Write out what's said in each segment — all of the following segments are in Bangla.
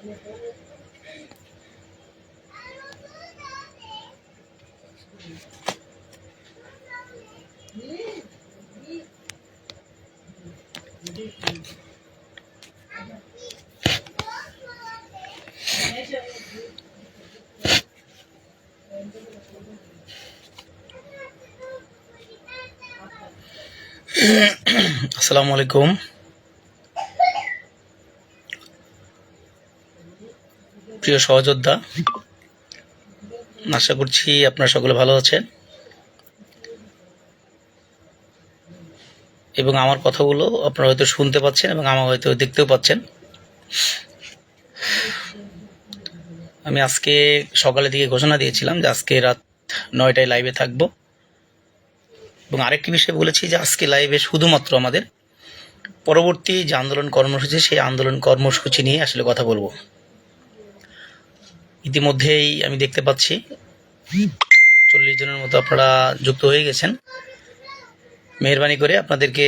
আসসালামু আলাইকুম প্রিয় সহযোদ্ধা, আশা করছি আপনারা সকলে ভালো আছেন। এবং আমার কথাগুলো আপনারা হয়তো শুনতে পাচ্ছেন এবং আমার হয়তো দেখতেও পাচ্ছেন। আমি আজকে সকালের দিকে ঘোষণা দিয়েছিলাম যে আজকে রাত নয়টায় লাইভে থাকব। এবং আরেকটি বিষয় বলেছি যে আজকে লাইভে শুধুমাত্র আমাদের পরবর্তী যে আন্দোলন কর্মসূচি, সেই আন্দোলন কর্মসূচি নিয়ে আসলে কথা বলব। ইতিমধ্যেই আমি দেখতে পাচ্ছি। চল্লিশ জনের মতো আপনারা যুক্ত হয়ে গেছেন। মেহরবানি করে আপনাদেরকে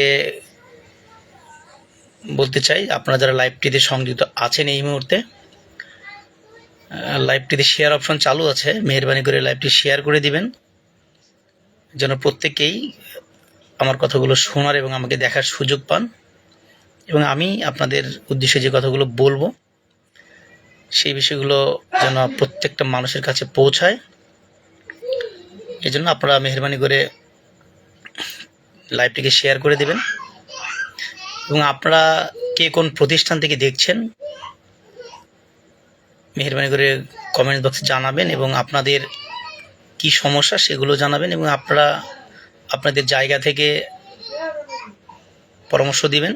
বলতে চাই, আপনারা যারা লাইভটিতে সংযুক্ত আছেন এই মুহূর্তে লাইভটিতে শেয়ার অপশন চালু আছে, মেহরবানি করে লাইভটি শেয়ার করে দিবেন। যেন প্রত্যেকেই আমার কথাগুলো শোনার এবং আমাকে দেখার সুযোগ পান। এবং আমি আপনাদের উদ্দেশ্যে যে কথাগুলো বলব সেই বিষয়গুলো যেন প্রত্যেকটা মানুষের কাছে পৌঁছায়। এজন্য আপনারা মেহরবানি করে লাইভটিকে শেয়ার করে দেবেন। এবং আপনারা কে কোন প্রতিষ্ঠান থেকে দেখছেন, মেহরবানি করে কমেন্ট বক্সে জানাবেন এবং আপনাদের কি সমস্যা সেগুলো জানাবেন এবং আপনারা আপনাদের জায়গা থেকে পরামর্শ দিবেন।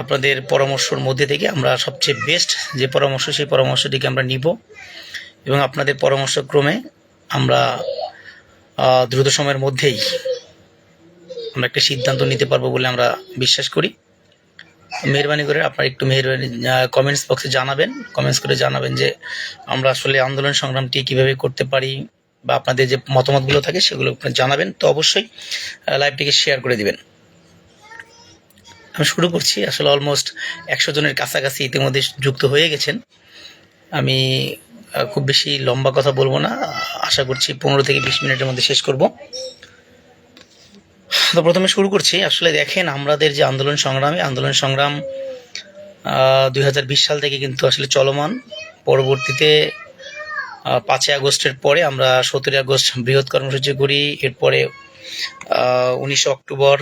আপনাদের পরামর্শর মধ্যে থেকে আমরা সবচেয়ে বেস্ট যে পরামর্শ, সেই পরামর্শটিকে আমরা নিব। এবং আপনাদের পরামর্শক্রমে আমরা দ্রুত সময়ের মধ্যেই আমরা একটা সিদ্ধান্ত নিতে পারব বলে আমরা বিশ্বাস করি। মেহরবানি করে আপনারা একটু মেহরবানি কমেন্টস বক্সে জানাবেন। কমেন্টস করে জানাবেন যে আমরা আসলে আন্দোলন সংগ্রামটি কীভাবে করতে পারি বা আপনাদের যে মতামতগুলো থাকে সেগুলো জানাবেন। তো অবশ্যই লাইভটিকে শেয়ার করে দিবেন। আমি শুরু করছি। আসলে অলমোস্ট একশো জনের কাছাকাছি ইতিমধ্যে যুক্ত হয়ে গেছেন। আমি খুব বেশি লম্বা কথা বলব না। আশা করছি পনেরো থেকে বিশ মিনিটের মধ্যে শেষ করব। তো প্রথমে শুরু করছি। আসলে দেখেন, আমাদের যে আন্দোলন সংগ্রামী, আন্দোলন সংগ্রাম দু হাজার বিশ সাল থেকে কিন্তু আসলে চলমান। পরবর্তীতে পাঁচই আগস্টের পরে আমরা সতেরোই আগস্ট বৃহৎ কর্মসূচি করি। এরপরে উনিশে অক্টোবর,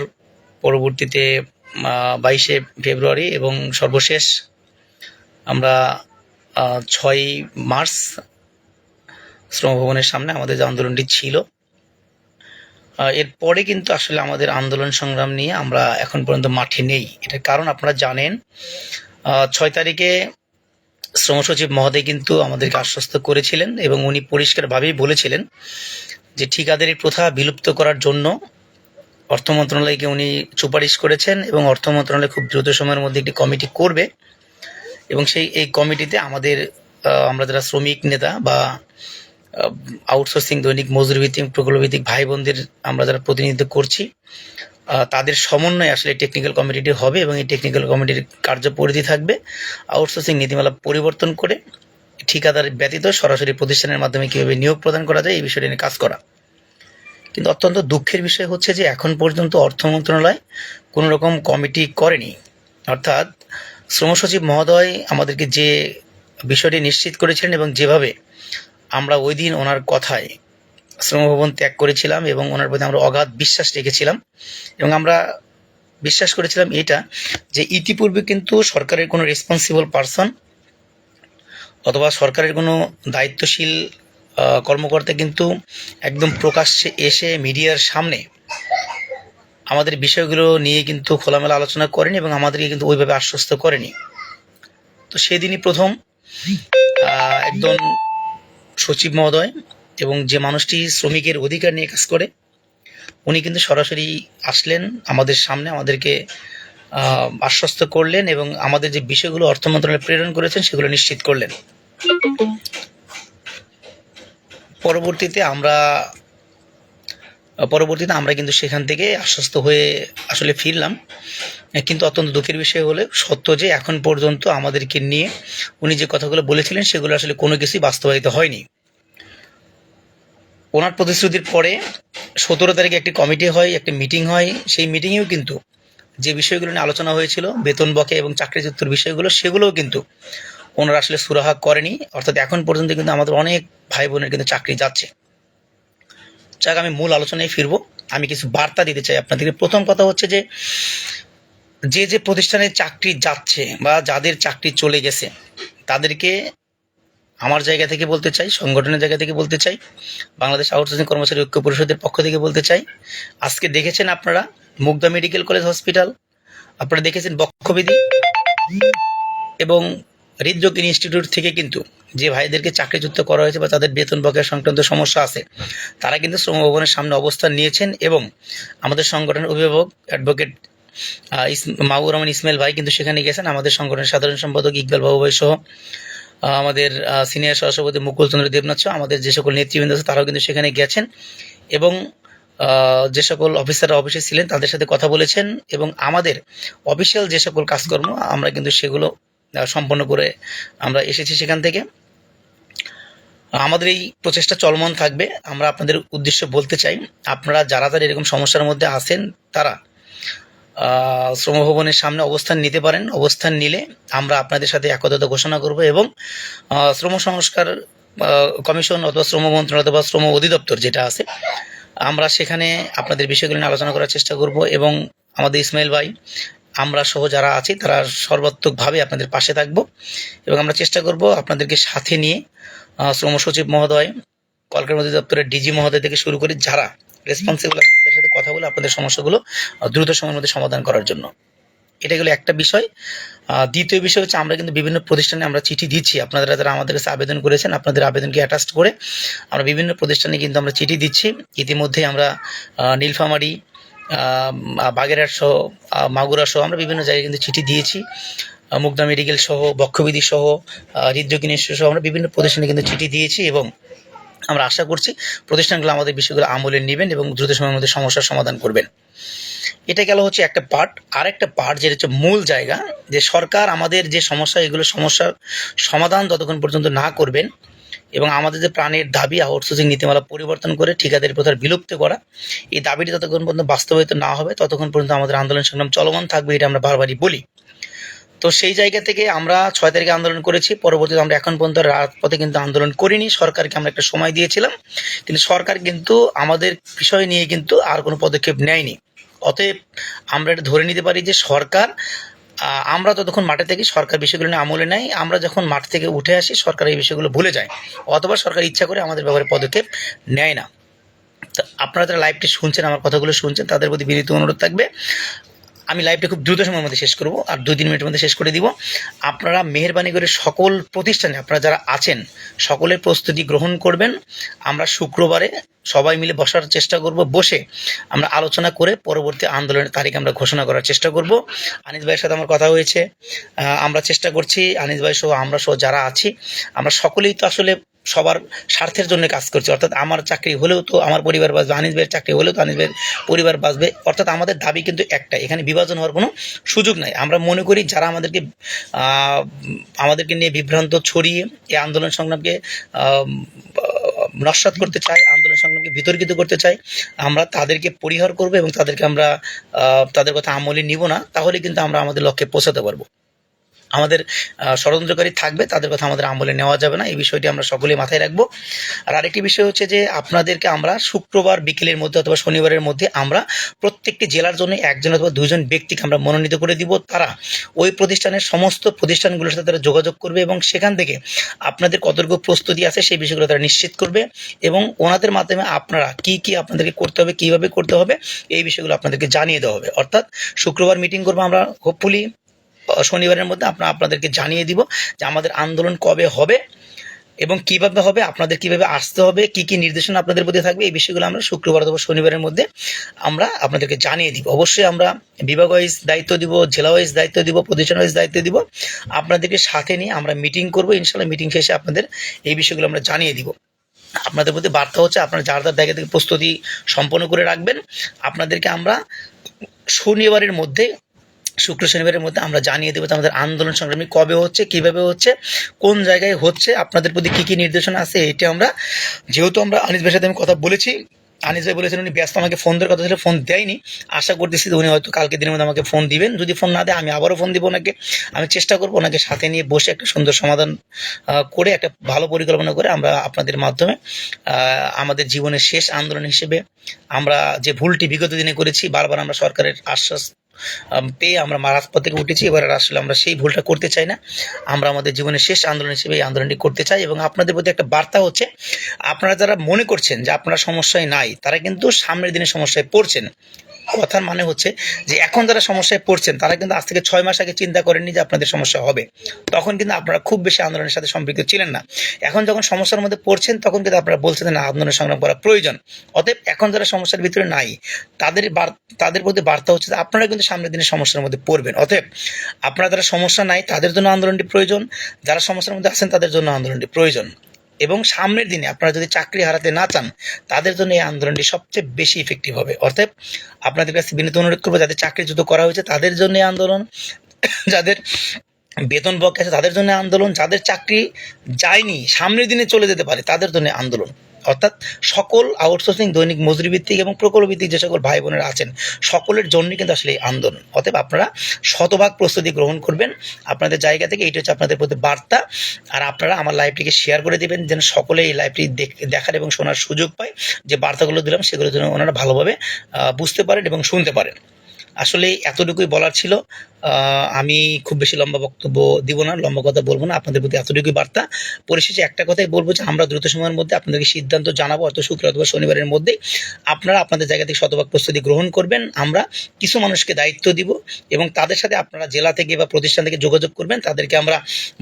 পরবর্তীতে বাইশে ফেব্রুয়ারি এবং সর্বশেষ আমরা ছয় মার্চ শ্রমভবনের সামনে আমাদের যে আন্দোলনটি ছিল এরপরে কিন্তু আসলে আমাদের আন্দোলন সংগ্রাম নিয়ে আমরা এখন পর্যন্ত মাঠে নেই। এটার কারণ আপনারা জানেন ছয় তারিখে শ্রম সচিব মহোদয় কিন্তু আমাদেরকে আশ্বস্ত করেছিলেন এবং উনি পরিষ্কারভাবেই বলেছিলেন যে ঠিকাদারি প্রথা বিলুপ্ত করার জন্য অর্থ মন্ত্রণালয়কে উনি সুপারিশ করেছেন এবং অর্থ মন্ত্রণালয় খুব দ্রুত সময়ের মধ্যে একটি কমিটি করবে এবং সেই, এই কমিটিতে আমাদের আমরা যারা শ্রমিক নেতা বা আউটসোর্সিং দৈনিক মজুরি ভিত্তিক প্রকল্প ভিত্তিক ভাই বোনদের আমরা যারা প্রতিনিধিত্ব করছি তাদের সমন্বয়ে আসলে টেকনিক্যাল কমিটিটি হবে এবং এই টেকনিক্যাল কমিটির কার্যপরিধি থাকবে। আউটসোর্সিং নীতিমালা পরিবর্তন করে ঠিকাদার ব্যতীত সরাসরি প্রতিষ্ঠানের মাধ্যমে কীভাবে নিয়োগ প্রদান করা যায় এই বিষয়টি নিয়ে কাজ করা। কিন্তু অত্যন্ত দুঃখের বিষয় হচ্ছে যে এখন পর্যন্ত অর্থ মন্ত্রণালয় কোনো রকম কমিটি করেনি। অর্থাৎ শ্রম সচিব মহোদয় আমাদেরকে যে বিষয়টি নিশ্চিত করেছিলেন এবং যেভাবে আমরা ওই দিন ওনার কথায় শ্রমভবন ত্যাগ করেছিলাম এবং ওনার প্রতি আমরা অগাধ বিশ্বাস রেখেছিলাম এবং আমরা বিশ্বাস করেছিলাম এটা যে ইতিপূর্বে কিন্তু সরকারের কোনো রেসপন্সিবল পারসন অথবা সরকারের কোনো দায়িত্বশীল কর্মকর্তা কিন্তু একদম প্রকাশ্যে এসে মিডিয়ার সামনে আমাদের বিষয়গুলো নিয়ে কিন্তু খোলামেলা আলোচনা করেনি এবং আমাদেরকে কিন্তু ওইভাবে আশ্বস্ত করেনি। তো সেদিনই প্রথম একজন সচিব মহোদয় এবং যে মানুষটি শ্রমিকের অধিকার নিয়ে কাজ করে, উনি কিন্তু সরাসরি আসলেন আমাদের সামনে, আমাদেরকে আশ্বস্ত করলেন এবং আমাদের যে বিষয়গুলো অর্থ মন্ত্রণালয়ে প্রেরণ করেছেন সেগুলো নিশ্চিত করলেন। পরবর্তীতে আমরা পরবর্তীতে আমরা কিন্তু সেখান থেকে আশ্বস্ত হয়ে আসলে ফিরলাম। কিন্তু অত্যন্ত দুঃখের বিষয় হলে, সত্য যে এখন পর্যন্ত আমাদেরকে নিয়ে উনি যে কথাগুলো বলেছিলেন, সেগুলো আসলে কোনো কিছুই বাস্তবায়িত হয়নি। ওনার প্রতিশ্রুতির পরে সতেরো তারিখে একটি কমিটি হয়, একটি মিটিং হয়। সেই মিটিংয়েও কিন্তু যে বিষয়গুলো নিয়ে আলোচনা হয়েছিল, বেতন বকে এবং চাকরিচ্যুতর বিষয়গুলো, সেগুলোও কিন্তু ওনারা আসলে সুরাহা করেনি। অর্থাৎ এখন পর্যন্ত কিন্তু আমাদের অনেক ভাই বোনের কিন্তু চাকরি যাচ্ছে। যাক, আমি মূল আলোচনায় ফিরবো। আমি কিছু বার্তা দিতে চাই আপনাদেরকে। প্রথম কথা হচ্ছে যে যে যে প্রতিষ্ঠানে চাকরি যাচ্ছে বা যাদের চাকরি চলে গেছে, তাদেরকে আমার জায়গা থেকে বলতে চাই, সংগঠনের জায়গা থেকে বলতে চাই, বাংলাদেশ আউটসোর্সিং কর্মচারী ঐক্য পরিষদের পক্ষ থেকে বলতে চাই। আজকে দেখেছেন আপনারা মুগদা মেডিকেল কলেজ হসপিটাল, আপনারা দেখেছেন বক্ষবিধি এবং হৃদরোগ ইনস্টিটিউট থেকে কিন্তু যে ভাইদেরকে চাকরিচ্যুত করা হয়েছে বা তাদের বেতন বকেয়া সংক্রান্ত সমস্যা আছে, তারা কিন্তু শ্রম ভবনের সামনে অবস্থান নিয়েছেন এবং আমাদের সংগঠনের অভিভাবক অ্যাডভোকেট মাহবুর রহমান ইসমাইল ভাই কিন্তু সেখানে গেছেন আমাদের সংগঠনের সাধারণ সম্পাদক ইকবাল বাবু ভাই সহ আমাদের সিনিয়র সহসভাপতি মুকুল চন্দ্র দেবনাথ সহ আমাদের যে সকল নেতৃবৃন্দ আছে তারাও কিন্তু সেখানে গেছেন এবং যে সকল অফিসাররা অফিসে ছিলেন তাদের সাথে কথা বলেছেন এবং আমাদের অফিসিয়াল যে সকল কাজকর্ম আমরা কিন্তু সেগুলো সম্পন্ন করে আমরা এসেছি সেখান থেকে। আমাদের এই প্রচেষ্টা চলমান থাকবে। আমরা আপনাদের উদ্দেশ্য বলতে চাই, আপনারা যারা যারা এরকম সমস্যার মধ্যে আছেন, তারা শ্রমভবনের সামনে অবস্থান নিতে পারেন। অবস্থান নিলে আমরা আপনাদের সাথে একতাটা ঘোষণা করব এবং শ্রম সংস্কার কমিশন অথবা শ্রম মন্ত্রণালয় অথবা শ্রম অধিদপ্তর যেটা আছে, আমরা সেখানে আপনাদের বিষয়গুলো নিয়ে আলোচনা করার চেষ্টা করব এবং আমাদের ইসমাইল ভাই আমরা সহ যারা আছি, তারা সর্বাত্মকভাবে আপনাদের পাশে থাকব এবং আমরা চেষ্টা করব আপনাদেরকে সাথে নিয়ে শ্রম সচিব মহোদয়, কলকাতা অধিদপ্তরের ডিজি মহোদয় থেকে শুরু করে যারা রেসপন্সিবল আছে, তাদের সাথে কথা বলে আপনাদের সমস্যাগুলো দ্রুত সময়ের মধ্যে সমাধান করার জন্য। এটা গেলো একটা বিষয়। দ্বিতীয় বিষয় হচ্ছে আমরা কিন্তু বিভিন্ন প্রতিষ্ঠানে আমরা চিঠি দিচ্ছি। আপনারা যারা আমাদের কাছে আবেদন করেছেন, আপনাদের আবেদনকে অ্যাটাচ করে আমরা বিভিন্ন প্রতিষ্ঠানে কিন্তু আমরা চিঠি দিচ্ছি। ইতিমধ্যে আমরা নীলফামারী বাগেরহাট সহ মাগুরা সহ আমরা বিভিন্ন জায়গায় কিন্তু চিঠি দিয়েছি। মুগদা মেডিকেল সহ বক্ষবিধি সহ আহ, সহ আমরা বিভিন্ন প্রতিষ্ঠানে কিন্তু চিঠি দিয়েছি এবং আমরা আশা করছি প্রতিষ্ঠানগুলো আমাদের বিষয়গুলো আমলে নেবেন এবং দ্রুত সময়ের মধ্যে সমস্যার সমাধান করবেন। এটা গেল হচ্ছে একটা পার্ট। আর একটা পার্ট যেটা হচ্ছে মূল জায়গা যে সরকার আমাদের যে সমস্যা এগুলো সমস্যার সমাধান যতক্ষণ পর্যন্ত না করবেন এবং আমাদের যে প্রাণের দাবি আউটসোর্সিং নীতিমালা পরিবর্তন করে ঠিকাদারি প্রথার বিলুপ্ত করা, এই দাবিটি যতক্ষণ পর্যন্ত বাস্তবায়িত না হবে, ততক্ষণ পর্যন্ত আমাদের আন্দোলন সংগ্রাম চলমান থাকবে, এটা আমরা বারবারই বলি। তো সেই জায়গা থেকে আমরা ছয় তারিখে আন্দোলন করেছি, পরবর্তীতে আমরা এখন পর্যন্ত রাজপথে কিন্তু আন্দোলন করিনি, সরকারকে আমরা একটা সময় দিয়েছিলাম, কিন্তু সরকার কিন্তু আমাদের বিষয় নিয়ে কিন্তু আর কোনো পদক্ষেপ নেয়নি। অতএব আমরা এটা ধরে নিতে পারি যে সরকার আমরা ততক্ষণ মাঠে থেকে সরকার বিষয়গুলো নিয়ে আমলে নেয়। আমরা যখন মাঠ থেকে উঠে আসি, সরকার এই বিষয়গুলো ভুলে যায় অথবা সরকার ইচ্ছা করে আমাদের ব্যাপারে পদক্ষেপ নেয় না। তো আপনারা যারা লাইভটি শুনছেন, আমার কথাগুলো শুনছেন, তাদের প্রতি বিনীত অনুরোধ থাকবে। আমি লাইভটা খুব দ্রুত সময়ের মধ্যে শেষ করব আর দুই, তিন মিনিটের মধ্যে শেষ করে দিব। আপনারা মেহরবানি করে সকল প্রতিষ্ঠানে, আপনারা যারা আছেন, সকলের প্রস্তুতি গ্রহণ করবেন। আমরা শুক্রবারে সবাই মিলে বসার চেষ্টা করব, বসে আমরা আলোচনা করে পরবর্তী আন্দোলনের তারিখ আমরা ঘোষণা করার চেষ্টা করব। আনিস ভাইয়ের সাথে আমার কথা হয়েছে। আমরা চেষ্টা করছি, আনিস ভাই সহ, আমরা সহ যারা আছি, আমরা সকলেই তো আসলে সবার স্বার্থের জন্য কাজ করছি। অর্থাৎ আমার চাকরি হলেও তো আমার পরিবার বাঁচবে, আনিস ভাইয়ের চাকরি হলেও তো আনিস ভাইয়ের পরিবার বাঁচবে। অর্থাৎ আমাদের দাবি কিন্তু একটাই, এখানে বিভাজন হওয়ার কোনো সুযোগ নাই। আমরা মনে করি যারা আমাদেরকে আমাদেরকে নিয়ে বিভ্রান্ত ছড়িয়ে এই আন্দোলন সংগ্রামকে নস্বাত করতে চায়, আন্দোলন সংগ্রামকে বিতর্কিত করতে চায়, আমরা তাদেরকে পরিহার করব এবং তাদেরকে আমরা তাদের কথা আমলে নিব না, তাহলে কিন্তু আমরা আমাদের লক্ষ্যে পৌঁছাতে পারব। আমাদের ষড়যন্ত্রকারী থাকবে, তাদের কথা আমাদের আমলে নেওয়া যাবে না। এই বিষয়টি আমরা সকলেই মাথায় রাখব। আর আরেকটি বিষয় হচ্ছে যে, আপনাদেরকে আমরা শুক্রবার বিকেলের মধ্যে অথবা শনিবারের মধ্যে আমরা প্রত্যেকটি জেলার জন্য একজন অথবা দুজন ব্যক্তিকে আমরা মনোনীত করে দিব। তারা ওই প্রতিষ্ঠানের সমস্ত প্রতিষ্ঠানগুলোর সাথে তারা যোগাযোগ করবে এবং সেখান থেকে আপনাদের কতটুকু প্রস্তুতি আছে সেই বিষয়গুলো তারা নিশ্চিত করবে এবং ওনাদের মাধ্যমে আপনারা কি কি আপনাদেরকে করতে হবে, কীভাবে করতে হবে, এই বিষয়গুলো আপনাদেরকে জানিয়ে দেওয়া হবে। অর্থাৎ শুক্রবার মিটিং করব আমরা হোপফুলি শনিবারের মধ্যে আমরা আপনাদেরকে জানিয়ে দিব যে আমাদের আন্দোলন কবে হবে এবং কীভাবে হবে, আপনাদের কীভাবে আসতে হবে, কি কি নির্দেশনা আপনাদের প্রতি থাকবে, এই বিষয়গুলো আমরা শুক্রবার অথবা শনিবারের মধ্যে আমরা আপনাদেরকে জানিয়ে দিব। অবশ্যই আমরা বিভাগ ওয়াইজ দায়িত্ব দিব, জেলা ওয়াইজ দায়িত্ব দিব, প্রতিষ্ঠান ওয়াইজ দায়িত্ব দিব। আপনাদেরকে সাথে নিয়ে আমরা মিটিং করব ইনশাল্লাহ মিটিং শেষে আপনাদের এই বিষয়গুলো আমরা জানিয়ে দিব। আপনাদের প্রতি বার্তা হচ্ছে, আপনারা যার যার জায়গা থেকে প্রস্তুতি সম্পন্ন করে রাখবেন, আপনাদেরকে আমরা শনিবারের মধ্যে শুক্র শনিবারের মধ্যে আমরা জানিয়ে দেবো আমাদের আন্দোলন সংগ্রামী কবে হচ্ছে, কীভাবে হচ্ছে, কোন জায়গায় হচ্ছে, আপনাদের প্রতি কী কী নির্দেশনা আছে, এটা আমরা, যেহেতু আমরা আনিস ভাইয়ের সাথে আমি কথা বলেছি, আনিস ভাই বলেছেন উনি ব্যস্ত, আমাকে ফোন দেওয়ার কথা ছিল ফোন দেয়নি। আশা করতেছি উনি হয়তো কালকে দিনের মধ্যে আমাকে ফোন দিবেন। যদি ফোন না দেয়, আমি আবারও ফোন দিব ওনাকে। আমি চেষ্টা করব ওনাকে সাথে নিয়ে বসে একটা সুন্দর সমাধান করে, একটা ভালো পরিকল্পনা করে আমরা আপনাদের মাধ্যমে আমাদের জীবনের শেষ আন্দোলন হিসেবে আমরা যে ভুলটি বিগত দিনে করেছি, বারবার আমরা সরকারের আশ্বাস পেয়ে আমরা রাজপথ থেকে উঠেছি। এবার আসলে আমরা সেই ভুলটা করতে চাই না। আমরা আমাদের জীবনের শেষ আন্দোলন হিসেবে এই আন্দোলনটি করতে চাই এবং আপনাদের প্রতি একটা বার্তা হচ্ছে, আপনারা যারা মনে করছেন যে আপনারা সমস্যায় নাই, তারা কিন্তু সামনের দিনে সমস্যায় পড়ছেন। কথার মানে হচ্ছে যে এখন যারা সমস্যায় পড়ছেন, তারা কিন্তু আজ থেকে ছয় মাস আগে চিন্তা করেননি যে আপনাদের সমস্যা হবে। তখন কিন্তু আপনারা খুব বেশি আন্দোলনের সাথে সম্পৃক্ত ছিলেন না। এখন যখন সমস্যার মধ্যে পড়ছেন, তখন কিন্তু আপনারা বলছেন না আন্দোলন সংগ্রাম করা প্রয়োজন। অতএব এখন যারা সমস্যার ভিতরে নাই, তাদের তাদের প্রতি বার্তা হচ্ছে যে আপনারা কিন্তু সামনের দিনে সমস্যার মধ্যে পড়বেন। অতএব আপনারা যারা সমস্যা নাই, তাদের জন্য আন্দোলনটি প্রয়োজন। যারা সমস্যার মধ্যে আছেন, তাদের জন্য আন্দোলনটি প্রয়োজন। এবং সামনের দিনে আপনারা যদি চাকরি হারাতে না চান, তাদের জন্য এই আন্দোলনটি সবচেয়ে বেশি ইফেক্টিভ হবে। অর্থাৎ আপনাদের কাছে বিনীত অনুরোধ করব যাদের চাকরিচ্যুত করা হয়েছে, তাদের জন্য আন্দোলন, যাদের বেতন বকে আছে, তাদের জন্য আন্দোলন, যাদের চাকরি যায়নি, সামনের দিনে চলে যেতে পারে, তাদের জন্য আন্দোলন। অর্থাৎ সকল আউটসোর্সিং দৈনিক মজুরি ভিত্তিক এবং প্রকল্প ভিত্তিক যে সকল ভাই বোনেরা আছেন, সকলের জন্য কিন্তু আসলে এই আন্দোলন। অতএব আপনারা শতভাগ প্রস্তুতি গ্রহণ করবেন। আপনাদের জায়গা থেকে এইটা হচ্ছে আপনাদের প্রতি বার্তা। আর আপনারা আমার লাইভটিকে শেয়ার করে দেবেন, যেন সকলে এই লাইভটি দেখ- দেখার এবং শোনার সুযোগ পায়। যে বার্তাগুলো দিলাম, সেগুলো যেন ওনারা ভালোভাবে বুঝতে পারেন এবং শুনতে পারেন। আসলে এতটুকুই বলার ছিল। আমি খুব বেশি লম্বা বক্তব্য দিব না, লম্বা কথা বলব না, আপনাদের প্রতি এতটুকুই বার্তা। পরিশেষে একটা কথাই বলব যে, আমরা দ্রুত সময়ের মধ্যে আপনাদেরকে সিদ্ধান্ত জানাব অত শুক্র অথবা শনিবারের মধ্যে। আপনারা আপনাদের জায়গা থেকে শতভাগ প্রস্তুতি গ্রহণ করবেন। আমরা কিছু মানুষকে দায়িত্ব দিব এবং তাদের সাথে আপনারা জেলা থেকে বা প্রতিষ্ঠান থেকে যোগাযোগ করবেন। তাদেরকে আমরা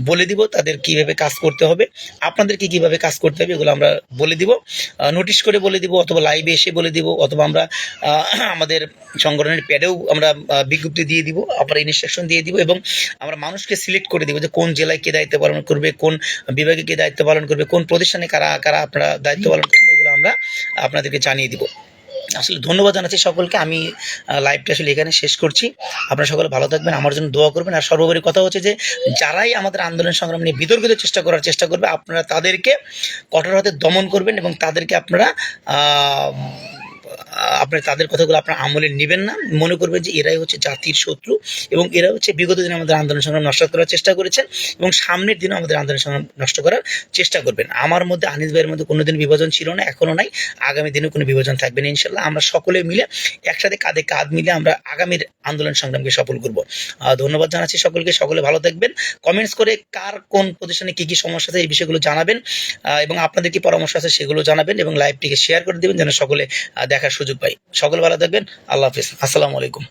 বলে দিব তাদের কীভাবে কাজ করতে হবে, আপনাদেরকে কীভাবে কাজ করতে হবে, এগুলো আমরা বলে দিব। নোটিশ করে বলে দিব অথবা লাইভে এসে বলে দিব অথবা আমরা আমাদের সংগঠনের প্যাডেও আমরা বিজ্ঞপ্তি দিয়ে দিব। আপনার ইনস্ট্রাকশন দিয়ে দিব এবং আমরা মানুষকে সিলেক্ট করে দিব যে কোন জেলায় কে দায়িত্ব পালন করবে, কোন বিভাগে কে দায়িত্ব পালন করবে, কোন প্রতিষ্ঠানে কারা কারা আপনারা দায়িত্ব পালন করবে এগুলো আমরা আপনাদেরকে জানিয়ে দিব। আসলে ধন্যবাদ জানাচ্ছি সকলকে। আমি লাইভটা আসলে এখানে শেষ করছি। আপনারা সকলে ভালো থাকবেন, আমার জন্য দোয়া করবেন। আর সর্বোপরি কথা হচ্ছে যে, যারাই আমাদের আন্দোলন সংগ্রাম নিয়ে বিতর্কিত চেষ্টা করার চেষ্টা করবে, আপনারা তাদেরকে কঠোর হাতে দমন করবেন এবং তাদেরকে আপনারা আপনার তাদের কথাগুলো আপনার আমলে নেবেন না। মনে করবেন যে এরাই হচ্ছে জাতির শত্রু এবং এরা হচ্ছে বিগত দিনে আমাদের আন্দোলন সংগ্রাম নষ্ট করার চেষ্টা করেছেন এবং সামনের দিনে আমাদের আন্দোলন সংগ্রাম নষ্ট করার চেষ্টা করবেন। আমার মধ্যে আনিস ভাইয়ের মধ্যে কোনোদিন বিভাজন ছিল না এখনও নাই। আগামী দিনে কোনো বিভাজন থাকবে না ইনশাল্লাহ আমরা সকলে মিলে একসাথে কাঁধে কাঁধ মিলে আমরা আগামীর আন্দোলন সংগ্রামকে সফল করব। ধন্যবাদ জানাচ্ছি সকলকে। সকলে ভালো থাকবেন। কমেন্টস করে কার কোন প্রতিষ্ঠানে কি কি সমস্যা আছে এই বিষয়গুলো জানাবেন। এবং আপনাদের কি পরামর্শ আছে সেগুলো জানাবেন এবং লাইভটিকে শেয়ার করে দেবেন যেন সকলে আহ, দেখার সুযোগ পাই। সকল ভালো থাকবেন। আল্লাহ হাফিজ। আসসালামু আলাইকুম।